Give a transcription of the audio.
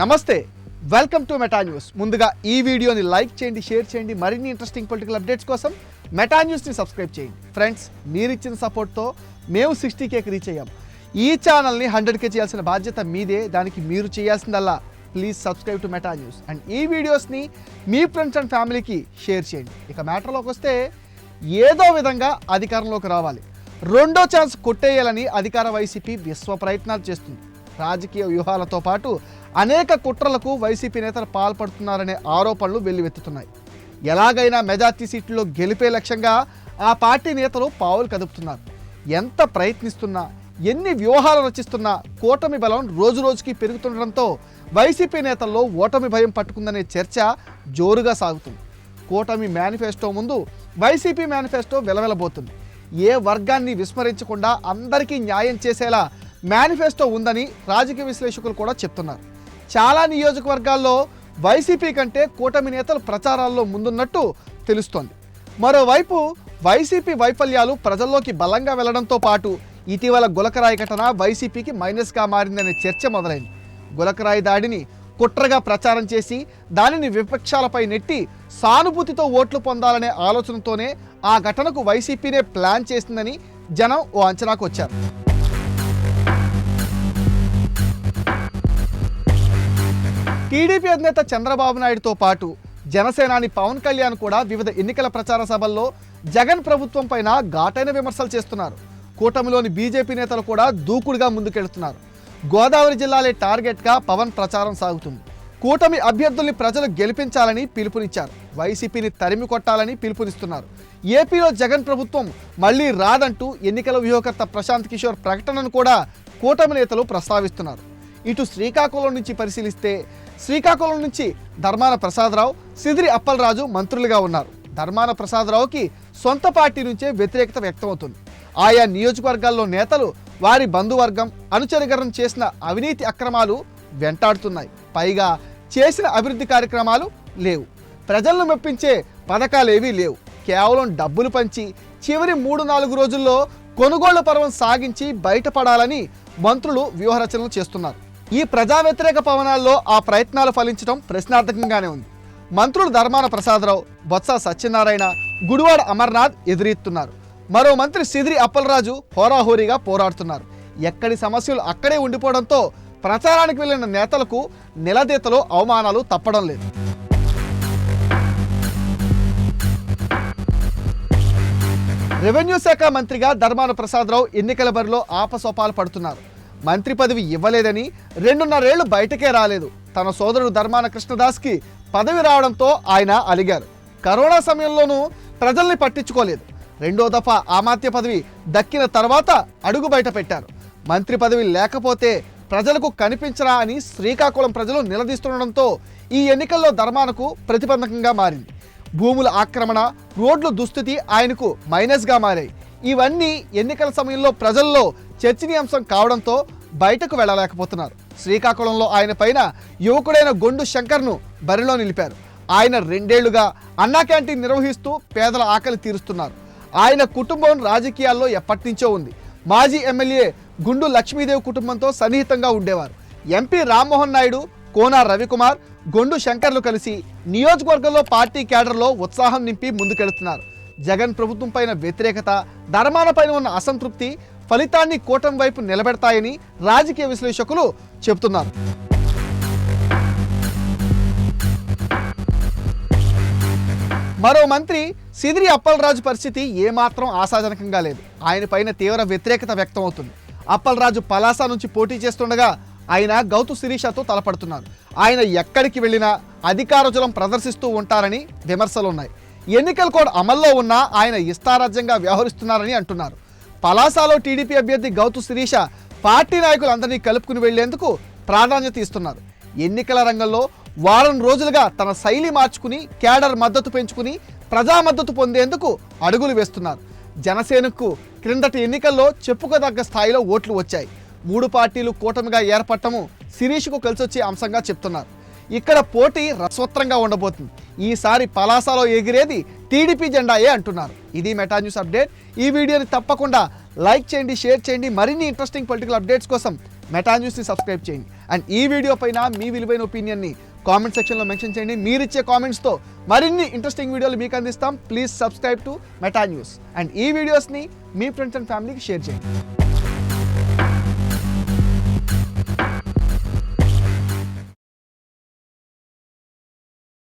నమస్తే welcome to Meta news. ముందుగా ఈ వీడియోని లైక్ చేయండి షేర్ చేయండి మరిన్ని ఇంట్రెస్టింగ్ పొలిటికల్ అప్డేట్స్ కోసం మెటా న్యూస్ని సబ్స్క్రైబ్ చేయండి. ఫ్రెండ్స్ మీరు ఇచ్చిన సపోర్ట్తో మేము సిక్స్టీ కేకి రీచ్ అయ్యాం. ఈ ఛానల్ని హండ్రెడ్ కే చేయాల్సిన బాధ్యత మీదే దానికి మీరు చేయాల్సిందల్లా. Please subscribe to Meta news and ఈ వీడియోస్ని మీ ఫ్రెండ్స్ అండ్ ఫ్యామిలీకి షేర్ చేయండి. ఇక మ్యాటర్లోకి వస్తే ఏదో విధంగా అధికారంలోకి రావాలి. రెండో ఛాన్స్ కొట్టేయాలని అధికార వైసీపీ విశ్వ ప్రయత్నాలు చేస్తుంది. రాజకీయ వ్యూహాలతో పాటు అనేక కుట్రలకు వైసీపీ నేతలు పాల్పడుతున్నారనే ఆరోపణలు వెల్లువెత్తుతున్నాయి. ఎలాగైనా మెజార్టీ సీట్లో గెలిపే లక్ష్యంగా ఆ పార్టీ నేతలు పావులు కదుపుతున్నారు. ఎంత ప్రయత్నిస్తున్నా ఎన్ని వ్యూహాలు రచిస్తున్నా కూటమి బలం రోజు రోజుకి పెరుగుతుండడంతో వైసీపీ నేతల్లో ఓటమి భయం పట్టుకుందనే చర్చ జోరుగా సాగుతుంది. కూటమి మేనిఫెస్టో ముందు వైసీపీ మేనిఫెస్టో వెలవెలబోతుంది. ఏ వర్గాన్ని విస్మరించకుండా అందరికీ న్యాయం చేసేలా మేనిఫెస్టో ఉందని రాజకీయ విశ్లేషకులు కూడా చెప్తున్నారు. చాలా నియోజకవర్గాల్లో వైసీపీ కంటే కూటమి నేతలు ప్రచారాల్లో ముందున్నట్టు తెలుస్తోంది. మరోవైపు వైసీపీ వైఫల్యాలు ప్రజల్లోకి బలంగా వెళ్ళడంతో పాటు ఇటీవల గులకరాయి ఘటన వైసీపీకి మైనస్గా మారిందనే చర్చ మొదలైంది. గులకరాయి దాడిని కుట్రగా ప్రచారం చేసి దానిని విపక్షాలపై నెట్టి సానుభూతితో ఓట్లు పొందాలనే ఆలోచనతోనే ఆ ఘటనకు వైసీపీనే ప్లాన్ చేసిందని జనం ఓ అంచనాకు వచ్చారు. టీడీపీ అధినేత చంద్రబాబు నాయుడుతో పాటు జనసేనాని పవన్ కళ్యాణ్ కూడా వివిధ ఎన్నికల ప్రచార సభల్లో జగన్ ప్రభుత్వం పైన ఘాటైన విమర్శలు చేస్తున్నారు. కూటమిలోని బీజేపీ నేతలు కూడా దూకుడుగా ముందుకెళ్తున్నారు. గోదావరి జిల్లాలే టార్గెట్గా పవన్ ప్రచారం సాగుతుంది. కూటమి అభ్యర్థుల్ని ప్రజలు గెలిపించాలని పిలుపునిచ్చారు. వైసీపీని తరిమి కొట్టాలని పిలుపునిస్తున్నారు. ఏపీలో జగన్ ప్రభుత్వం మళ్ళీ రాదంటూ ఎన్నికల వ్యూహకర్త ప్రశాంత్ కిషోర్ ప్రకటనను కూడా కూటమి నేతలు ప్రస్తావిస్తున్నారు. ఇటు శ్రీకాకుళం నుంచి పరిశీలిస్తే శ్రీకాకుళం నుంచి ధర్మాన ప్రసాదరావు సిదిరి అప్పలరాజు మంత్రులుగా ఉన్నారు. ధర్మాన ప్రసాదరావుకి సొంత పార్టీ నుంచే వ్యతిరేకత వ్యక్తమవుతుంది. ఆయా నియోజకవర్గాల్లో నేతలు వారి బంధువర్గం అనుచరికరణ చేసిన అవినీతి అక్రమాలు వెంటాడుతున్నాయి. పైగా చేసిన అభివృద్ధి కార్యక్రమాలు లేవు. ప్రజలను మెప్పించే పథకాలేవీ లేవు. కేవలం డబ్బులు పంచి చివరి మూడు నాలుగు రోజుల్లో కొనుగోళ్ళ పర్వం సాగించి బయటపడాలని మంత్రులు వ్యూహరచనలు చేస్తున్నారు. ఈ ప్రజా వ్యతిరేక పవనాల్లో ఆ ప్రయత్నాలు ఫలించడం ప్రశ్నార్థకంగానే ఉంది. మంత్రులు ధర్మాన ప్రసాదరావు బొత్స సత్యనారాయణ గుడివాడ అమర్నాథ్ ఎదురెత్తున్నారు. మరో మంత్రి సిదిరి అప్పలరాజు హోరాహోరీగా పోరాడుతున్నారు. ఎక్కడి సమస్యలు అక్కడే ఉండిపోవడంతో ప్రచారానికి వెళ్ళిన నేతలకు నిలదీతలో అవమానాలు తప్పడం లేదు. రెవెన్యూ శాఖ మంత్రిగా ధర్మాన ప్రసాదరావు ఎన్నికల బరిలో ఆపసోపాలు పడుతున్నారు. మంత్రి పదవి ఇవ్వలేదని రెండున్నరేళ్ళు బయటకే రాలేదు. తన సోదరుడు ధర్మాన కృష్ణదాస్కి పదవి రావడంతో ఆయన అలిగారు. కరోనా సమయంలోనూ ప్రజల్ని పట్టించుకోలేదు. రెండో దఫా ఆమాత్య పదవి దక్కిన తర్వాత అడుగు బయట పెట్టారు. మంత్రి పదవి లేకపోతే ప్రజలకు కనిపించరా అని శ్రీకాకుళం ప్రజలు నిలదీస్తుండడంతో ఈ ఎన్నికల్లో ధర్మానకు ప్రతిబంధకంగా మారింది. భూముల ఆక్రమణ రోడ్ల దుస్థితి ఆయనకు మైనస్గా మారాయి. ఇవన్నీ ఎన్నికల సమయంలో ప్రజల్లో చర్చనీయాంశం కావడంతో బయటకు వెళ్ళలేకపోతున్నారు. శ్రీకాకుళంలో ఆయన పైన యువకుడైన గొండు శంకర్ను బరిలో నిలిపారు. ఆయన రెండేళ్ళుగా అన్నా క్యాంటీన్ నిర్వహిస్తూ పేదల ఆకలి తీరుస్తున్నారు. ఆయన కుటుంబం రాజకీయాల్లో ఎప్పటినుంచో ఉంది. మాజీ ఎమ్మెల్యే గుండు లక్ష్మీదేవి కుటుంబంతో సన్నిహితంగా ఉండేవారు. ఎంపీ రామ్మోహన్ నాయుడు కోన రవికుమార్ గొండు శంకర్లు కలిసి నియోజకవర్గంలో పార్టీ కేడర్లో ఉత్సాహం నింపి ముందుకెళ్తున్నారు. జగన్ ప్రభుత్వం పైన వ్యతిరేకత ధర్మాన పైన ఉన్న అసంతృప్తి ఫలితాన్ని కూటమి వైపు నిలబెడతాయని రాజకీయ విశ్లేషకులు చెబుతున్నారు. మరో మంత్రి సిదిరి అప్పలరాజు పరిస్థితి ఏమాత్రం ఆశాజనకంగా లేదు. ఆయన పైన తీవ్ర వ్యతిరేకత వ్యక్తమవుతుంది. అప్పలరాజు పలాస నుంచి పోటీ చేస్తుండగా ఆయన గౌతు శిరీషతో తలపడుతున్నారు. ఆయన ఎక్కడికి వెళ్ళినా అధికారజులం ప్రదర్శిస్తూ ఉంటారని విమర్శలు ఉన్నాయి ఎన్నికల కోడ్ అమల్లో ఉన్నా ఆయన ఇష్టారాజ్యంగా వ్యవహరిస్తున్నారని అంటున్నారు. పలాసలో టీడీపీ అభ్యర్థి గౌతు శిరీష పార్టీ నాయకులందరినీ కలుపుకుని వెళ్ళేందుకు ప్రాధాన్యత ఇస్తున్నారు. ఎన్నికల రంగంలో వారం రోజులుగా తన శైలి మార్చుకుని కేడర్ మద్దతు పెంచుకుని ప్రజా మద్దతు పొందేందుకు అడుగులు వేస్తున్నారు. జనసేనకు క్రిందటి ఎన్నికల్లో చెప్పుకోదగ్గ స్థాయిలో ఓట్లు వచ్చాయి. మూడు పార్టీలు కూటమిగా ఏర్పడటము శిరీష్కు కలిసొచ్చే అంశంగా చెప్తున్నారు. ఇక్కడ పోటీ రసవత్రంగా ఉండబోతుంది. ఈసారి పలాసలో ఎగిరేది టీడీపీ జెండాయే అంటున్నారు. ఇది మెటా న్యూస్ అప్డేట్. ఈ వీడియోని తప్పకుండా లైక్ చేయండి షేర్ చేయండి. మరిన్ని ఇంట్రెస్టింగ్ పొలిటికల్ అప్డేట్స్ కోసం మెటా న్యూస్ని సబ్స్క్రైబ్ చేయండి. అండ్ ఈ వీడియో పైన మీ విలువైన ఒపీనియన్ని కామెంట్ సెక్షన్లో మెన్షన్ చేయండి. మీరిచ్చే కామెంట్స్తో మరిన్ని ఇంట్రెస్టింగ్ వీడియోలు మీకు అందిస్తాం. Please subscribe to Meta news and ఈ వీడియోస్ని మీ ఫ్రెండ్స్ అండ్ ఫ్యామిలీకి షేర్ చేయండి.